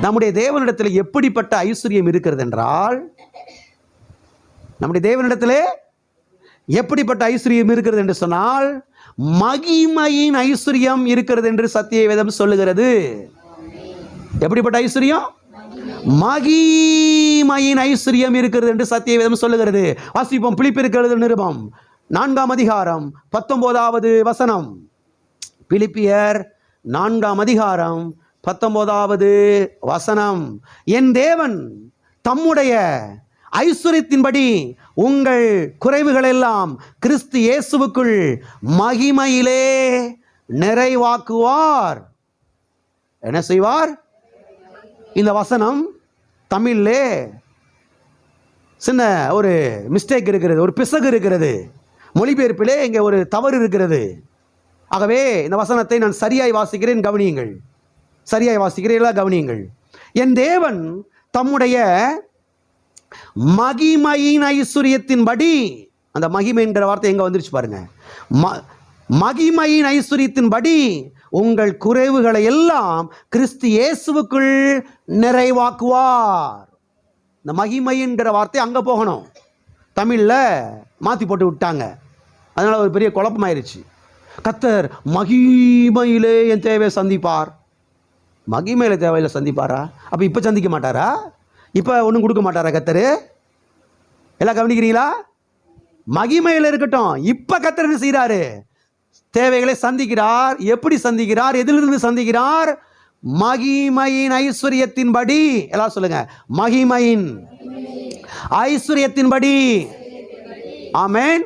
நம்முடைய தேவனிடத்தில் எப்படிப்பட்ட ஐஸ்வர்யம் இருக்கிறது என்றால் நம்முடைய தேவனிடத்திலே எப்படிப்பட்ட ஐஸ்வர்யம் இருக்கிறது என்று சொன்னால் மகிமையின் ஐஸ்வர்யம் இருக்கிறது என்று சத்திய வேதம் சொல்லுகிறது. எப்படிப்பட்ட ஐஸ்வர்யம்? மகிமையின் ஐஸ்வர்யம் இருக்கிறது என்று சத்திய வேதம் சொல்லுகிறது. வாசிப்போம் பிலிப்பிற்கு நிருபம் நான்காம் அதிகாரம் பத்தொன்பதாவது வசனம். பிலிப்பியர் நான்காம் அதிகாரம் பத்தொன்பதாவது வசனம் என் தேவன் தம்முடைய ஐஸ்வர்யத்தின்படி உங்கள் குறைவுகளெல்லாம் கிறிஸ்து இயேசுவுக்குள் மகிமையிலே நிறைவாக்குவார். என்ன செய்வார்? இந்த வசனம் தமிழிலே சின்ன ஒரு மிஸ்டேக் இருக்கிறது ஒரு பிசகு இருக்கிறது. மொழிபெயர்ப்பிலே இங்கே ஒரு தவறு இருக்கிறது. ஆகவே இந்த வசனத்தை நான் சரியாய் வாசிக்கிறேன் கவனியுங்கள். சரியாய் வாசிக்கிறீர்களா? கவனியுங்கள். என் தேவன் தம்முடைய மகிமையின் ஐஸ்வர்யத்தின்படி அந்த மகிமை என்கிற வார்த்தை எங்க வந்துருச்சு பாருங்க. ம மகிமையின் ஐஸ்வர்யத்தின்படி உங்கள் குறைவுகளை எல்லாம் கிறிஸ்து இயேசுவுக்குள் நிறைவாக்குவார். இந்த மகிமைங்கிற வார்த்தை அங்கே போகணும். தமிழில் மாற்றி போட்டு விட்டாங்க. அதனால் ஒரு பெரிய குழப்பமாயிருச்சு. கத்தர் மகிமையிலே என் தேவையை சந்திப்பார். மகிமையில் தேவையில்லை சந்திப்பாரா? அப்போ இப்போ சந்திக்க மாட்டாரா? இப்போ ஒன்றும் கொடுக்க மாட்டாரா கத்தர்? எல்லாம் கவனிக்கிறீங்களா? மகிமையில் இருக்கட்டும். இப்போ கத்தர் என்ன செய்கிறாரு தேவைகளை சந்திக்கிறார். எப்படி சந்திக்கிறார்? எதிலிருந்து சந்திக்கிறார்? மகிமையின் ஐஸ்வர்யத்தின்படி. எல்லாம் சொல்லுங்க. மகிமையின் ஐஸ்வர்யத்தின்படி. ஆமென்.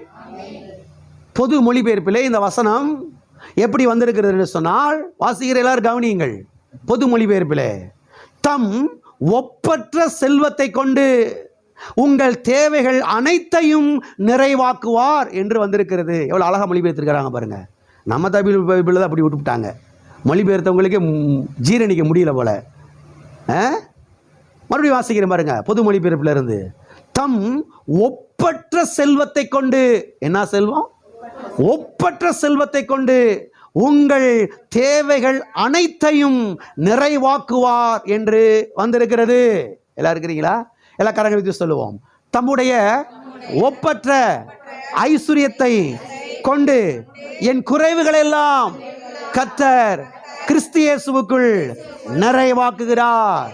பொது மொழிபெயர்ப்பிலே இந்த வசனம் எப்படி வந்திருக்கிறது சொன்னால் வாசிக்கிற எல்லாரும் கவனியுங்கள். பொது மொழிபெயர்ப்பிலே தம் ஒப்பற்ற செல்வத்தை கொண்டு உங்கள் தேவைகள் அனைத்தையும் நிறைவாக்குவார் என்று வந்திருக்கிறது. எவ்வளோ அழகாக மொழிபெயர்த்திருக்கிறாங்க பாருங்க. நம்ம தமிழ் தான் அப்படி விட்டுவிட்டாங்க. மொழிபெயர்த்தவங்களுக்கே ஜீரணிக்க முடியல போல. ஆ? மறுபடியும் வாசிக்கிறேன் பாருங்க. பொது மொழிபெயர்ப்பில் இருந்து தம் ஒப்பற்ற செல்வத்தை கொண்டு என்ன செல்வம்? ஒப்பற்ற செல்வத்தை கொண்டு உங்கள் தேவைகள் அனைத்தையும் நிறைவாக்குவார் என்று வந்திருக்கிறது. எல்லாம் இருக்கிறீங்களா? எல்லா கரங்களுக்கு சொல்லுவோம். தம்முடைய ஒப்பற்ற ஐஸ்வர்யத்தை கொண்டு என் குறைவுகள் எல்லாம் கத்தர் கிறிஸ்தியேசுவுக்குள் நிறைவாக்குகிறார்.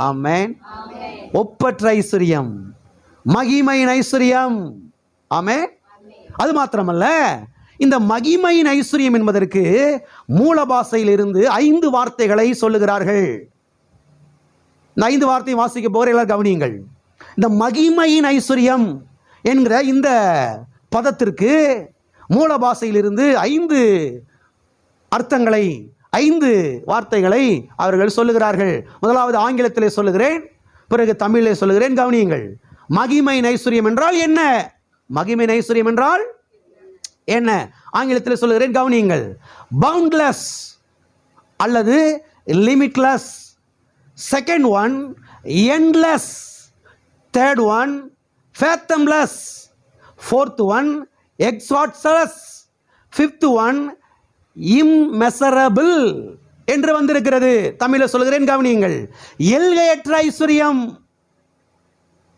ஆமேன். ஒப்பற்ற ஐஸ்வர்யம் மகிமையின் ஐஸ்வர்யம். ஆமே அது மாத்திரமல்ல இந்த மகிமையின் ஐஸ்வர்யம் என்பதற்கு மூல பாஷையிலிருந்து ஐந்து வார்த்தைகளை சொல்லுகிறார்கள். இந்த ஐந்து வார்த்தையை வாசிக்க போகிற எல்லாரும் கவனியுங்கள். இந்த மகிமையின் ஐஸ்வர்யம் என்கிற இந்த பதத்திற்கு மூல பாஷையிலிருந்து ஐந்து அர்த்தங்களை ஐந்து வார்த்தைகளை அவர்கள் சொல்லுகிறார்கள். முதலாவது ஆங்கிலத்திலே சொல்லுகிறேன் பிறகு தமிழிலே சொல்லுகிறேன் கவனியுங்கள். மகிமை நைஸ்வரியம் என்றால் என்ன? மகிமை நைஸ்வரியம் என்றால் என்ன? ஆங்கிலத்தில் சொல்லுகிறேன் கவனியுங்கள். பவுண்ட்லெஸ் அல்லது limitless second one endless third one fathomless fourth one exhaustless fifth one immeasurable என்று வந்திருக்கிறது. தமிழில் சொல்கிறேன் கவனியுங்கள். எல்கையற்ற ஐஸ்வர்யம்.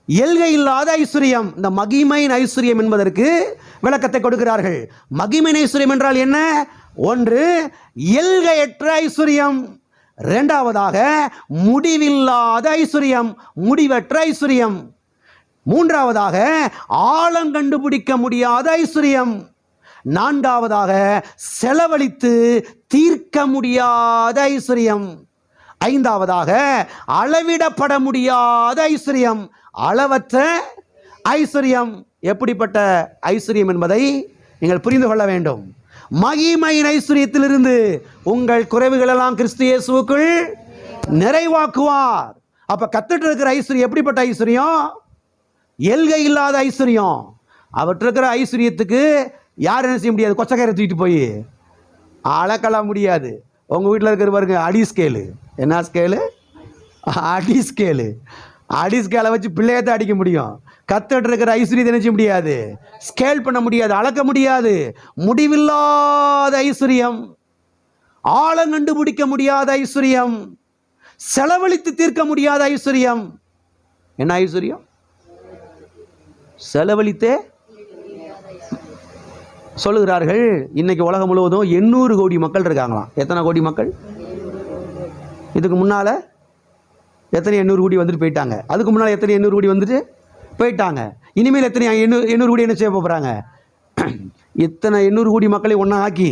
எல்கை இல்லாத ஐஸ்வர்யம். இந்த மகிமையின் ஐஸ்வர்யம் என்பதற்கு விளக்கத்தை கொடுக்கிறார்கள். மகிமின் ஐஸ்வர்யம் என்றால் என்ன? ஒன்று எல்கையற்ற ஐஸ்வர்யம். இரண்டாவதாக முடிவில்லாத ஐஸ்வர்யம் முடிவற்ற ஐஸ்வர்யம். மூன்றாவதாக ஆழம் கண்டுபிடிக்க முடியாத ஐஸ்வர்யம். நான்காவதாக செலவழித்து தீர்க்க முடியாத ஐஸ்வர்யம். ஐந்தாவதாக அளவிடப்பட முடியாத ஐஸ்வர்யம். அளவற்ற ஐஸ்வர்யம். எப்படிப்பட்ட ஐஸ்வர்யம் என்பதை நீங்கள் புரிந்து கொள்ள வேண்டும். மகிமையின் ஐஸ்வர்யத்திலிருந்து உங்கள் குறைவுகளெல்லாம் கிறிஸ்து இயேசுக்குள் நிறைவாக்குவார். அப்போ கத்துட்டு இருக்கிற ஐஸ்வர்யம் எப்படிப்பட்ட ஐஸ்வர்யம்? எல்கை இல்லாத ஐஸ்வர்யம். அவற்றிருக்கிற ஐஸ்வர்யத்துக்கு யார் என்ன செய்ய முடியாது? கொச்சக்கரை தூக்கிட்டு போய் அளக்கலாம் முடியாது. உங்கள் வீட்டில் இருக்கிற பாருங்க அடி ஸ்கேலு என்ன ஸ்கேலு அடி ஸ்கேலு அடி ஸ்கேலை வச்சு பிள்ளையத்தை அடிக்க முடியும். கத்துட்டு இருக்கிற ஐஸ்வர்யத்தை நினைச்ச முடியாது. ஸ்கேல் பண்ண முடியாது அளக்க முடியாது. முடிவில்லாத ஐஸ்வர்யம். ஆழம் கண்டுபிடிக்க முடியாத ஐஸ்வர்யம். செலவழித்து தீர்க்க முடியாத ஐஸ்வர்யம். என்ன ஐஸ்வர்யம்? செலவழித்தே சொல்லுகிறார்கள். இன்னைக்கு உலகம் முழுவதும் எண்ணூறு கோடி மக்கள் இருக்காங்களாம். எத்தனை கோடி மக்கள்? இதுக்கு முன்னால் எத்தனை எண்ணூறு கோடி வந்துட்டு போயிட்டாங்க. அதுக்கு முன்னால் எத்தனை எண்ணூறு கோடி வந்துட்டு போயிட்டாங்க. இனிமேல் எத்தனை எண்ணூறு எண்ணூறு கோடி என்ன செய்ய போகிறாங்க இத்தனை எண்ணூறு கோடி மக்களை ஒன்றா ஆக்கி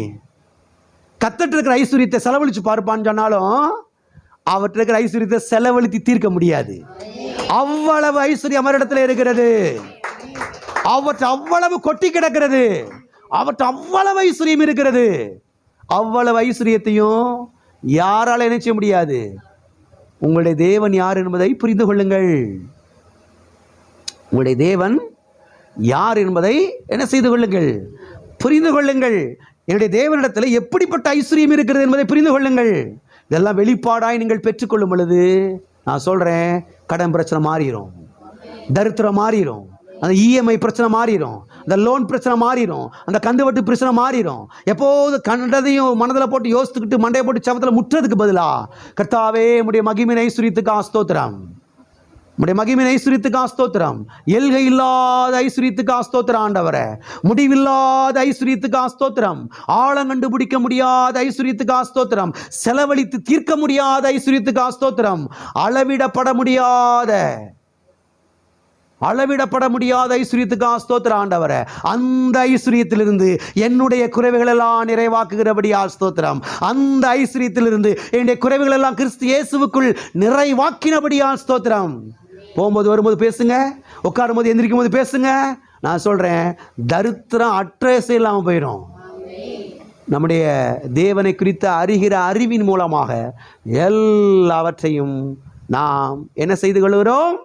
கத்துட்டு இருக்கிற ஐஸ்வர்யத்தை செலவழித்து பார்ப்பான்னு சொன்னாலும் அவற்றை இருக்கிற ஐஸ்வர்யத்தை செலவழித்து தீர்க்க முடியாது. அவ்வளவு ஐஸ்வர்யம் அவரிடத்துல இருக்கிறது. அவற்றை அவ்வளவு கொட்டி கிடக்கிறது. அவற்றை அவ்வளவு ஐஸ்வர்யம் இருக்கிறது. அவ்வளவு ஐஸ்வர்யத்தையும் யாரால் என்ன செய்ய முடியாது? உங்களுடைய தேவன் யார் என்பதை புரிந்து கொள்ளுங்கள். உங்களுடைய தேவன் யார் என்பதை என்ன செய்து கொள்ளுங்கள்? புரிந்து கொள்ளுங்கள். என்னுடைய தேவனிடத்தில் எப்படிப்பட்ட ஐஸ்வர்யம் இருக்கிறது என்பதை புரிந்து கொள்ளுங்கள். இதெல்லாம் வெளிப்பாடாய் நீங்கள் பெற்றுக்கொள்ளும் பொழுது நான் சொல்கிறேன் கடன் பிரச்சனை மாறிடும் தரித்திரம் மாறிடும் அந்த இஎம்ஐ பிரச்சனை மாறிடும் அந்த லோன் பிரச்சனை மாறிடும் அந்த கந்துவட்டு பிரச்சனை மாறிடும் எப்போது கண்டதையும் மனதில் போட்டு யோசித்துக்கிட்டு மண்டையை போட்டு சவத்தில் முற்றதுக்கு பதிலாக கர்த்தாவே உடைய மகிமின் ஐஸ்வர்யத்துக்கு ஆஸ்தோத்திரம் உடைய மகிமின் ஐஸ்வர்யத்துக்கு ஆஸ்தோத்திரம். எல்கை இல்லாத ஐஸ்வர்யத்துக்கு ஆஸ்தோத்திரம் ஆண்டவரே. முடிவில்லாத ஐஸ்வர்யத்துக்கு ஆஸ்தோத்திரம். ஆழம் கண்டுபிடிக்க முடியாத ஐஸ்வர்யத்துக்கு ஆஸ்தோத்திரம். செலவழித்து தீர்க்க முடியாத ஐஸ்வர்யத்துக்கு ஆஸ்தோத்திரம். அளவிடப்பட முடியாத அளவிடப்பட முடியாத ஐஸ்வர்யத்துக்கு ஆஸ்தோத்திர ஆண்டவர. அந்த ஐஸ்வர்யத்திலிருந்து என்னுடைய குறைவுகள் எல்லாம் நிறைவாக்குகிறபடி ஆஸ்தோத்திரம் அந்த ஐஸ்வர்யத்திலிருந்து என்னுடைய குறைவுகள் எல்லாம் கிறிஸ்து இயேசுவுக்குள் நிறைவாக்கினபடி ஆஸ்தோத்திரம் போகும்போது வரும்போது பேசுங்க. உட்காரும் போது எந்திரிக்கும் போது பேசுங்க. நான் சொல்கிறேன் தரித்திரம் அட்ரஸ் இல்லாமல் போயிடும். நம்முடைய தேவனை குறித்த அறிகிற அறிவின் மூலமாக எல்லாவற்றையும் நாம் என்ன செய்து கொள்கிறோம்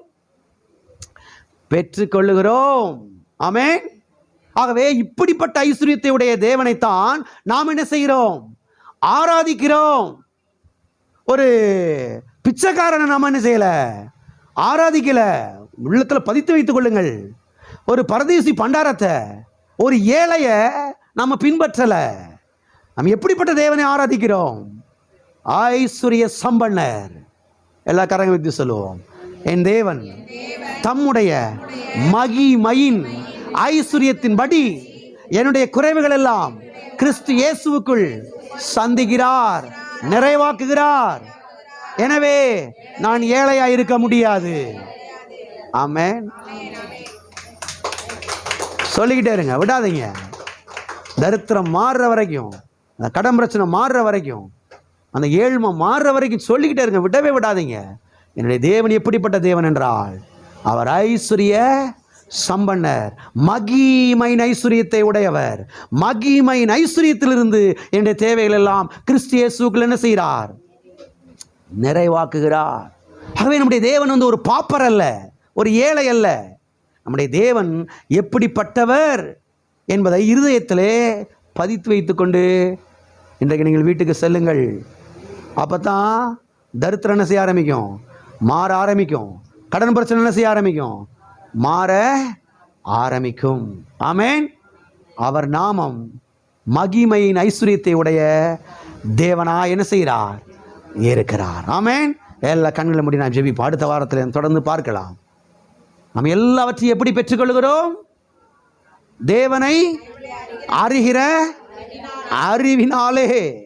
பெற்றுக்கொள்ளுகிறோம் ஆமே ஆகவே இப்படிப்பட்ட ஐஸ்வர்யத்தை உடைய தேவனைத்தான் நாம் என்ன செய்கிறோம்? ஆராதிக்கிறோம். ஒரு பிச்சைக்காரனை நாம் என்ன செய்யலை? ஆராதிக்கல உள்ளத்தில் பதித்து வைத்துக் கொள்ளுங்கள். ஒரு பரதேசி பண்டாரத்தை ஒரு ஏழைய நம்ம பின்பற்றல. நம்ம எப்படிப்பட்ட தேவனை ஆராதிக்கிறோம்? ஐஸ்வர்ய சம்பன்னர். எல்லா கரங்க வைத்து சொல்லுவோம். என் தேவன் தம்முடைய மகிமையின் ஐஸ்வர்யத்தின்படி என்னுடைய குறைவுகள் எல்லாம் கிறிஸ்து இயேசுவுக்குள் சந்திக்கிறார் நிறைவாக்குகிறார். எனவே நான் ஏழையா இருக்க முடியாது. ஆமென். சொல்லிக்கிட்டே இருங்க விடாதீங்க. தரித்திரம் மாறுற வரைக்கும் அந்த கடன் பிரச்சனை மாறுற வரைக்கும் அந்த ஏழ்மை மாறுற வரைக்கும் சொல்லிக்கிட்டே இருங்க விடவே விடாதீங்க. என்னுடைய தேவன் எப்படிப்பட்ட தேவன் என்றால் அவர் ஐஸ்வர்ய சம்பன்னர் மகிமையின் ஐஸ்வர்யத்தை உடையவர். மகிமையின் ஐஸ்வர்யத்திலிருந்து என்னுடைய தேவைகள் எல்லாம் கிறிஸ்து என்ன செய்கிறார்? நிறைவாக்குகிறார். ஆகவே நம்முடைய தேவன் வந்து ஒரு பாப்பர் அல்ல ஒரு ஏழை அல்ல. நம்முடைய தேவன் எப்படிப்பட்டவர் என்பதை இருதயத்திலே பதித்து வைத்துக்கொண்டு இன்றைக்கு நீங்கள் வீட்டுக்கு செல்லுங்கள். அப்போ தான் தரித்திரம் என்ன செய்ய ஆரம்பிக்கும்? மாற ஆரம்பிக்கும். கடன் பிரச்சனை என்ன செய்ய ஆரம்பிக்கும்? மாற ஆரம்பிக்கும். ஆமேன். அவர் நாமம் மகிமையின் ஐஸ்வர்யத்தை உடைய தேவனா என்ன செய்கிறார்? இருக்கிறார் ஆமேன். எல்லா கண்களை முடி நான் ஜெபிப்போம். அடுத்த வாரத்தில் தொடர்ந்து பார்க்கலாம். நாம் எல்லாவற்றையும் எப்படி பெற்றுக்கொள்கிறோம்? தேவனை அறிகிற அறிவினாலே.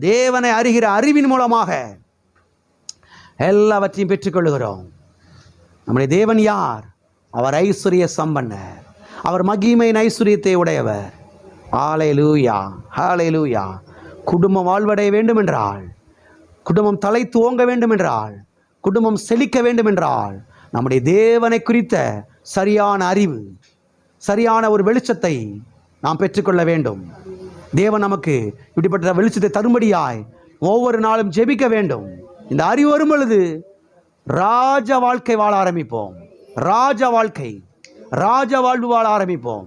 தேவனை அறிகிற அறிவின் மூலமாக எல்லாவற்றையும் பெற்றுக்கொள்கிறோம். நம்முடைய தேவன் யார்? அவர் ஐஸ்வர்ய சம்பன்னர். அவர் மகிமையின் ஐஸ்வர்யத்தை உடையவர். ஆலை லூயா ஹாலை லூயா குடும்பம் வாழ்வடைய வேண்டுமென்றால் குடும்பம் தலை துவங்க வேண்டுமென்றால் குடும்பம் செழிக்க வேண்டுமென்றால் நம்முடைய தேவனை குறித்த சரியான அறிவு சரியான ஒரு வெளிச்சத்தை நாம் பெற்றுக்கொள்ள வேண்டும். தேவன் நமக்கு இப்படிப்பட்ட வெளிச்சத்தை தரும்படியாய் ஒவ்வொரு நாளும் ஜெபிக்க வேண்டும். இந்த அறிவு வரும் பொழுது ராஜ வாழ்க்கை வாழ ஆரம்பிப்போம். ராஜ வாழ்க்கை ராஜ வாழ்வு வாழ ஆரம்பிப்போம்.